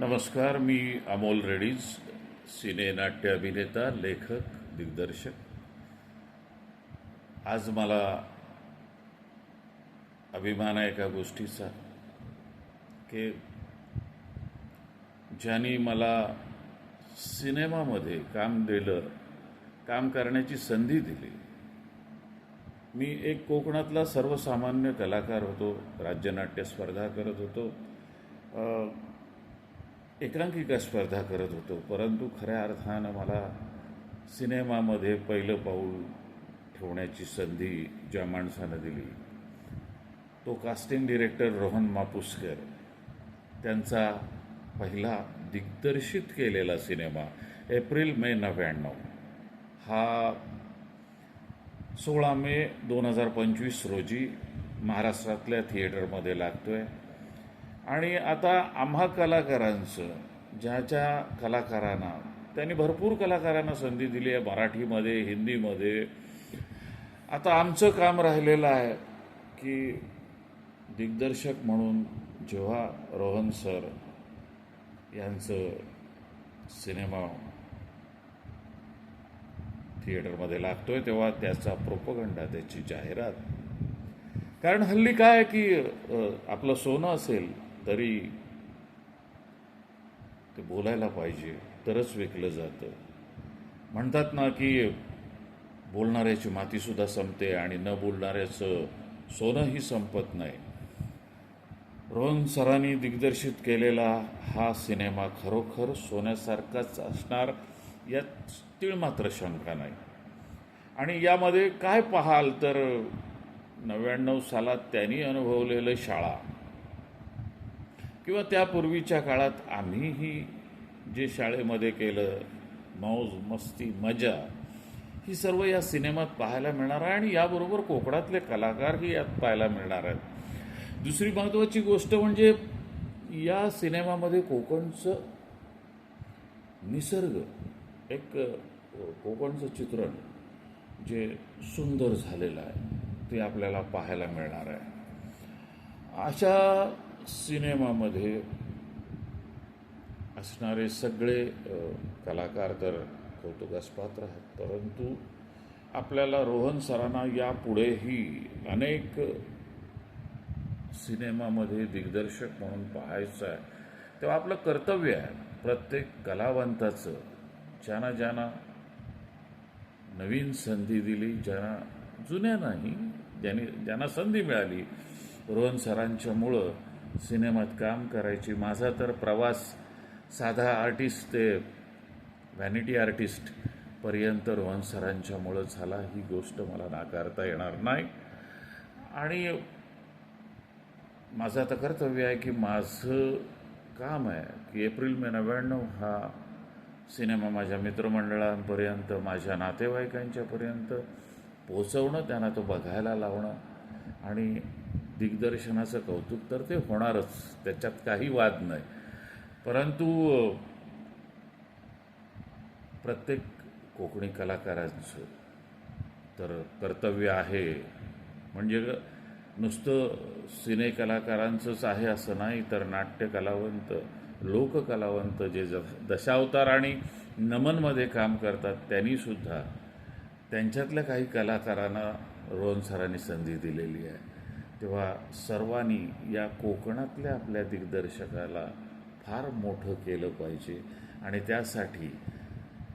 नमस्कार मी अमोल रेडीज सिनेनाट्य अभिनेता लेखक दिग्दर्शक. आज मला अभिमान आहे एका गोष्टीचा की ज्यांनी मला सिनेमामध्ये काम दिलं काम करण्याची संधी दिली. मी एक कोकणातला सर्वसामान्य कलाकार होतो राज्यनाट्य स्पर्धा करत होतो. एकांकिका स्पर्धा करत होतो. परंतु खऱ्या अर्थानं मला सिनेमामध्ये पहिलं पाऊल ठेवण्याची संधी ज्या माणसानं दिली तो कास्टिंग डिरेक्टर रोहन मापुसकर त्यांचा पहिला दिग्दर्शित केलेला सिनेमा एप्रिल मे नव्याण्णव. हा सोळा मे दोन हजार पंचवीस रोजी महाराष्ट्रातल्या थिएटरमध्ये लागतो आहे आणि आता आम्हा कलाकारांचं ज्या ज्या कलाकारांना त्यांनी भरपूर कलाकारांना संधी दिली आहे मराठीमध्ये हिंदीमध्ये. आता आमचं काम राहिलेलं आहे की दिग्दर्शक म्हणून जेव्हा रोहन सर यांचं सिनेमा थिएटरमध्ये लागतोय तेव्हा त्याचा प्रोपगंडा त्याची जाहिरात. कारण हल्ली काय की आपलं सोनं असेल तरी ते बोलायला पाहिजे तरच विकलं जातं. म्हणतात ना की बोलणाऱ्याची मातीसुद्धा संपते आणि न बोलणाऱ्याचं सोनंही संपत नाही. रोहन सरांनी दिग्दर्शित केलेला हा सिनेमा खरोखर सोन्यासारखाच असणार यात तीळ मात्र शंका नाही. आणि यामध्ये काय पाहाल तर नव्याण्णव सालात त्यांनी अनुभवलेलं शाळा. किंवा त्यापूर्वीच्या काळात आम्हीही जे शाळेमध्ये केलं मौज मस्ती मजा ही सर्व या सिनेमात पाहायला मिळणार आहे आणि याबरोबर कोकणातले कलाकारही यात पाहायला मिळणार आहेत. दुसरी महत्त्वाची गोष्ट म्हणजे या सिनेमामध्ये कोकणचं निसर्ग एक कोकणचं चित्रण जे सुंदर झालेलं आहे ते आपल्याला पाहायला मिळणार आहे. अशा सिनेमामध्ये असणारे सगळे कलाकार तर कौतुकास पात्र आहेत परंतु आपल्याला रोहन सरांना यापुढेही अनेक सिनेमामध्ये दिग्दर्शक म्हणून पाहायचं आहे. तेव्हा आपलं कर्तव्य आहे प्रत्येक कलावंताचं ज्यांना ज्यांना नवीन संधी दिली ज्यांना जुन्या नाही ज्यांनी ज्यांना संधी मिळाली रोहन सरांच्यामुळं सिनेमात काम करायची. माझा तर प्रवास साधा आर्टिस्ट ते व्हॅनिटी आर्टिस्ट पर्यंत रोहन सरांच्यामुळं झाला. ही गोष्ट मला नाकारता येणार नाही. आणि माझं आता कर्तव्य आहे की माझं काम आहे की एप्रिल मे नव्याण्णव हा सिनेमा माझ्या मित्रमंडळांपर्यंत माझ्या नातेवाईकांच्यापर्यंत पोचवणं त्यांना तो बघायला लावणं आणि दिग्दर्शनाचं कौतुक तर ते होणारच त्याच्यात काही वाद नाही. परंतु प्रत्येक कोकणी कलाकारांचं तर कर्तव्य आहे. म्हणजे नुसतं सिने कलाकारांचंच आहे असं नाही तर नाट्य कलावंत लोककलावंत जे ज दशावतार आणि नमनमध्ये काम करतात त्यांनीसुद्धा त्यांच्यातल्या काही कलाकारांना रोहन सरांनी संधी दिलेली आहे. तेव्हा सर्वांनी या कोकणातल्या आपल्या दिग्दर्शकाला फार मोठं केलं पाहिजे. आणि त्यासाठी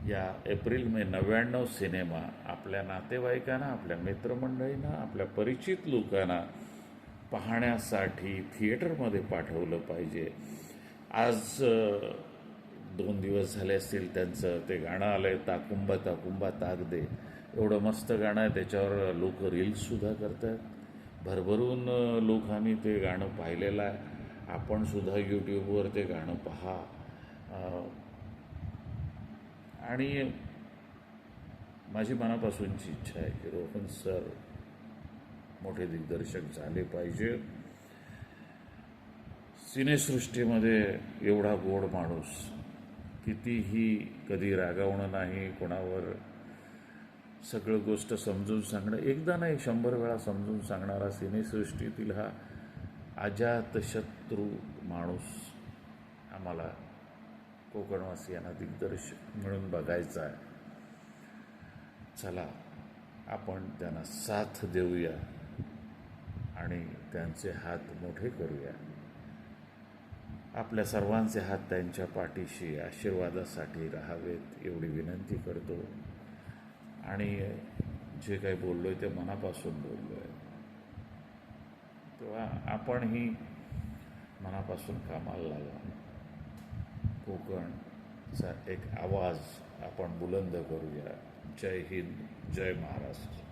या एप्रिल मे नव्याण्णव सिनेमा आपल्या नातेवाईकांना आपल्या मित्रमंडळींना आपल्या परिचित लोकांना पाहण्यासाठी थिएटरमध्ये पाठवलं पाहिजे. आज दोन दिवस झाले असतील त्यांचं ते गाणं आलं आहे ताकुंबा ताकुंबा ताक दे. एवढं मस्त गाणं आहे त्याच्यावर लोक रील्ससुद्धा करत आहेत भरभरून लोकांनी ते गाणं पाहिलेलं आहे. आपणसुद्धा यूट्यूबवर ते गाणं पहा. आणि माझी मनापासूनची इच्छा आहे की रोहन सर मोठे दिग्दर्शक झाले पाहिजे. सिनेसृष्टीमध्ये एवढा गोड माणूस कितीही कधी रागावणं नाही कोणावर सगळं गोष्ट समजून सांगणं. एकदा नाही शंभर वेळा समजून सांगणारा सिनेसृष्टीतील हा अजातशत्रू माणूस आम्हाला कोकणवासियांना दिग्दर्शक म्हणून बघायचा आहे. चला आपण त्यांना साथ देऊया आणि त्यांचे हात मोठे करूया. आपल्या सर्वांचे हात त्यांच्या पाठीशी आशीर्वादासाठी राहावेत एवढी विनंती करतो. आणि जे काही बोललो आहे ते मनापासून बोललो आहे तेव्हा आपणही मनापासून कामाला लागा. कोकणचा एक आवाज आपण बुलंद करूया. जय हिंद जय महाराष्ट्र.